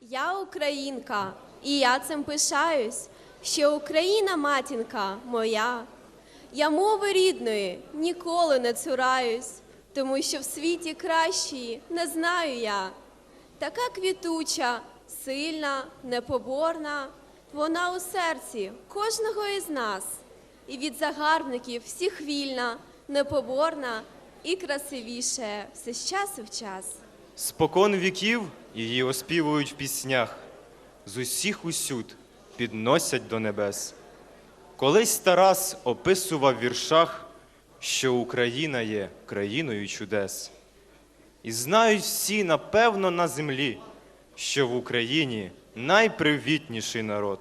Я українка, і я цим пишаюсь, що Україна матінка моя. Я мови рідної ніколи не цураюсь, тому що в світі кращої не знаю я. Така квітуча, сильна, непоборна, вона у серці кожного із нас, і від загарбників всіх вільна, непоборна і красивіше все з часу в час. Спокон віків її оспівують в піснях, з усіх усюд підносять до небес. Колись Тарас описував в віршах, що Україна є країною чудес. І знають всі, напевно, на землі, що в Україні найпривітніший народ.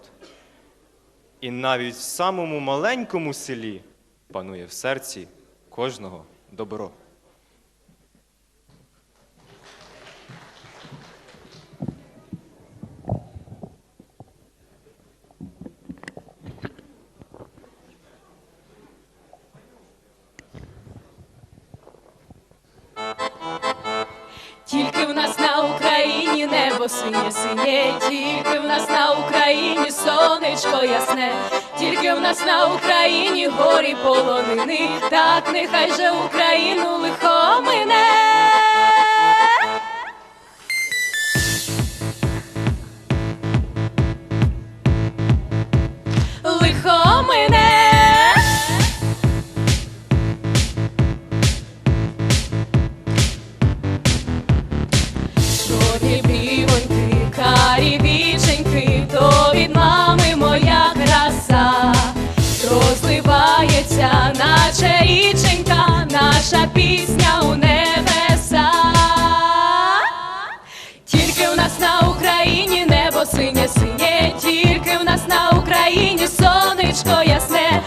І навіть в самому маленькому селі панує в серці кожного добро. Синє синє, тільки в нас на Україні сонечко ясне, тільки в нас на Україні горі полонини, так нехай же Україну лихо мине. Розливається, наче річенька, наша пісня у небеса. Тільки в нас на Україні небо синє синє, тільки в нас на Україні сонечко ясне,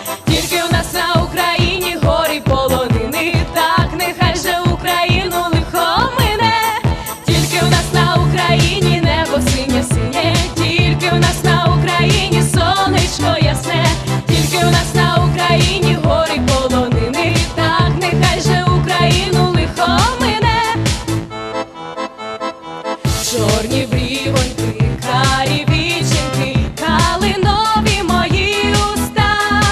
Чорні брівоньки, карі віченьки, калинові мої уста,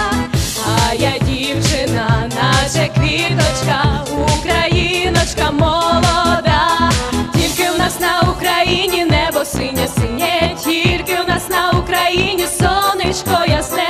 а я дівчина, наче квіточка, україночка молода, тільки в нас на Україні небо синє синє, тільки в нас на Україні сонечко ясне.